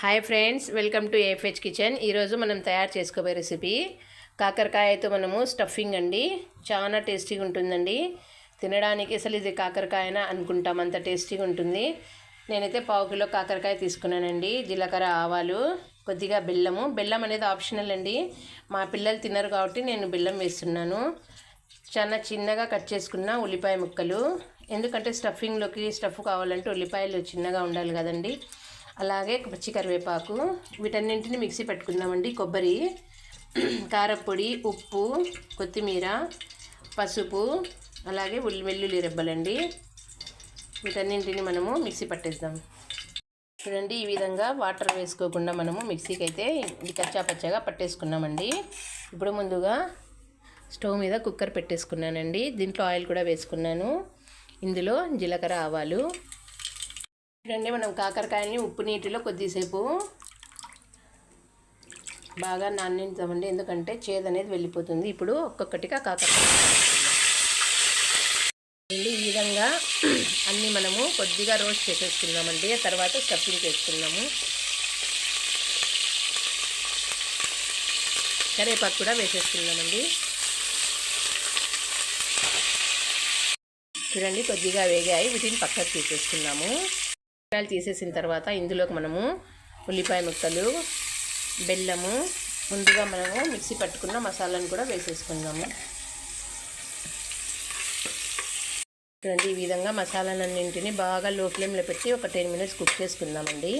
Hi friends welcome to AFH kitchen ఈరోజు మనం తయారు చేసుకోబోయే రెసిపీ కాకరకాయతో మనము స్టఫింగ్ అండి. చాలా టేస్టీగా ఉంటుందండి. తినడానికి అసలు ఇది కాకరకాయన అనుకుంటాం. అంత టేస్టీగా ఉంటుంది. నేనైతే పావు కిలో కాకరకాయ తీసుకున్నానండి. జీలకర్ర ఆవాలు కొద్దిగా బెల్లము. బెల్లం అనేది ఆప్షనల్ అండి. మా పిల్లలు తినరు కాబట్టి నేను బెల్లం వేస్తున్నాను. చాలా చిన్నగా కట్ చేసుకున్న ఉల్లిపాయ ముక్కలు. ఎందుకంటే స్టఫింగ్లోకి స్టఫ్ కావాలంటే ఉల్లిపాయలు చిన్నగా ఉండాలి కదండి. అలాగే పచ్చి కరివేపాకు వీటన్నింటిని మిక్సీ పెట్టుకుందామండి. కొబ్బరి కారపొడి ఉప్పు కొత్తిమీర పసుపు అలాగే ఉల్లి వెల్లుల్లి రెబ్బలండి. వీటన్నింటిని మనము మిక్సీ పట్టేద్దాం. చూడండి ఈ విధంగా వాటర్ వేసుకోకుండా మనము మిక్సీకి అయితే ఇది కచ్చా పచ్చగా పట్టేసుకున్నామండి. ఇప్పుడు ముందుగా స్టవ్ మీద కుక్కర్ పెట్టేసుకున్నానండి. దీంట్లో ఆయిల్ కూడా వేసుకున్నాను. ఇందులో జీలకర్ర ఆవాలు రండి మనం కాకరకాయని ఉప్పు నీటిలో కొద్దిసేపు బాగా నానించామండి ఎందుకంటే చేదు అనేది వెళ్ళిపోతుంది. ఇప్పుడు ఒక్కొక్కటిగా కాకరకాయ ఈ విధంగా అన్నీ మనము కొద్దిగా రోస్ట్ చేసేసుకున్నామండి తర్వాత స్టఫింగ్ చేసుకున్నాము కరేపాకు కూడా వేసేసుకున్నామండి చూడండి కొద్దిగా వేగాయి. వీటిని పక్కకు తీసేసుకున్నాము ఉల్లిపాయలు తీసేసిన తర్వాత ఇందులోకి మనము ఉల్లిపాయ ముక్కలు బెల్లము ముందుగా మనము మిక్సీ పట్టుకున్న మసాలాను కూడా వేసేసుకుందాము. చూడండి ఈ విధంగా మసాలాలన్నింటినీ బాగా లో ఫ్లేమ్లో పెట్టి ఒక టెన్ మినిట్స్ కుక్ చేసుకుందామండి.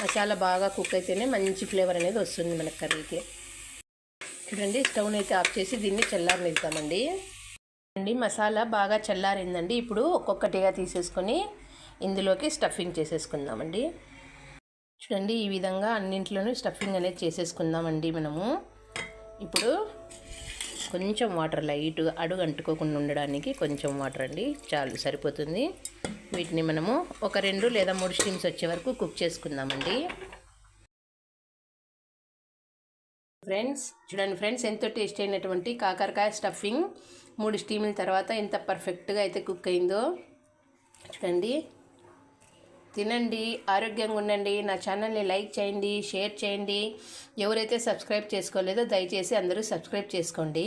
మసాలా బాగా కుక్ అయితేనే మంచి ఫ్లేవర్ అనేది వస్తుంది మన కర్రీకి. చూడండి స్టవ్ని అయితే ఆఫ్ చేసి దీన్ని చల్లారనిద్దామండి. అండి మసాలా బాగా చల్లారిందండి. ఇప్పుడు ఒక్కొక్కటిగా తీసేసుకొని ఇందులోకి స్టఫింగ్ చేసేసుకుందామండి. చూడండి ఈ విధంగా అన్నింట్లోనూ స్టఫింగ్ అనేది చేసేసుకుందామండి మనము. ఇప్పుడు కొంచెం వాటర్ లైట్గా అడుగు అంటుకోకుండా ఉండడానికి కొంచెం వాటర్ అండి. చాలు సరిపోతుంది. వీటిని మనము ఒక రెండు లేదా మూడు స్టీమ్స్ వచ్చే వరకు కుక్ చేసుకుందామండి. ఫ్రెండ్స్ చూడండి ఫ్రెండ్స్ ఎంతో టేస్ట్ అయినటువంటి కాకరకాయ స్టఫింగ్ మూడు స్టీముల తర్వాత ఎంత పర్ఫెక్ట్గా అయితే కుక్ అయిందో. చూడండి తినండి ఆరోగ్యంగా ఉండండి. నా ఛానల్ని లైక్ చేయండి షేర్ చేయండి. ఎవరైతే సబ్స్క్రైబ్ చేసుకోలేదో దయచేసి అందరూ సబ్స్క్రైబ్ చేసుకోండి.